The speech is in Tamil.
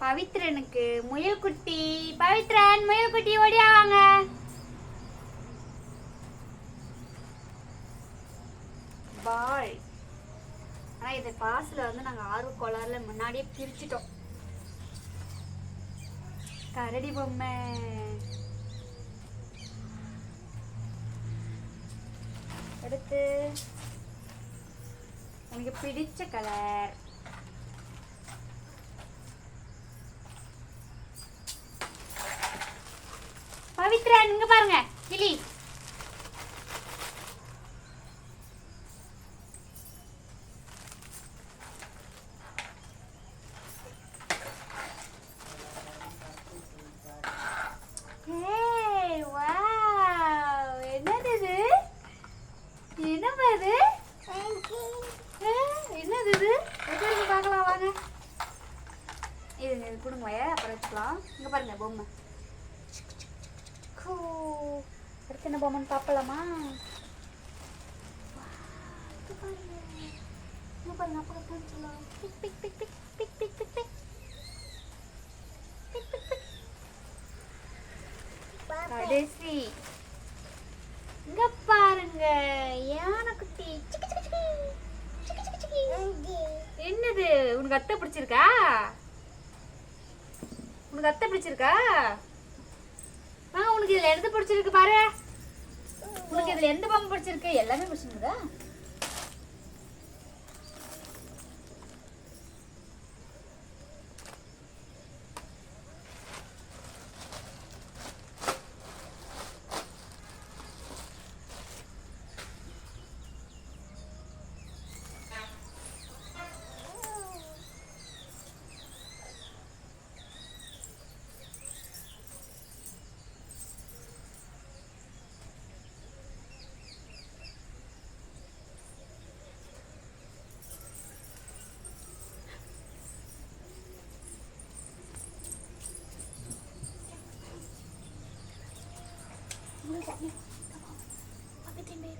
பவித்ரனுக்கு முயல் குட்டி. பவித்ரன் முயல் குட்டி ஓடியா வாங்க. பாய் ஆனா இது பாஸ்ல வந்து நாங்க ஆர்வ கோளாறுல முன்னாடியே பிரிச்சிட்டோம். கரடி பொம்மை. அடுத்து எனக்கு பிடிச்ச கலர் பவித்ரா இங்க பாருங்க கிளி Hey, wow! என்னது இது என்னப்பா இது ஏ, என்னது இது எப்படி இருக்கு பார்க்கலாம் வாங்க இது கொடுங்க வய அப்புறம் வச்சுக்கலாம். இங்க பாருங்க பொம்மை. அடுத்து என்ன பொம்மைன்னு பார்க்கலாமா இங்க பாருங்க. இங்க பாருங்க அப்பா காமிச்சலாம் பிக் பிக் பிக் பிக் பிக் பிக் பிக் பிக். பிக் பிக் பிக். கடைசி. இங்க பாருங்க யானை குட்டி. என்னது? உனக்கு அத்தை பிடிச்சிருக்கா? உனக்கு அத்தை பிடிச்சிருக்கா? ஆ உனக்கு இதில் எது பிடிச்சிருக்கு பாரு. உனக்கு இதில் எந்த பொம்மை பிடிச்சிருக்கு? எல்லாமே பிடிச்சிருக்குதா Mưa dặn đi Come on What did they make?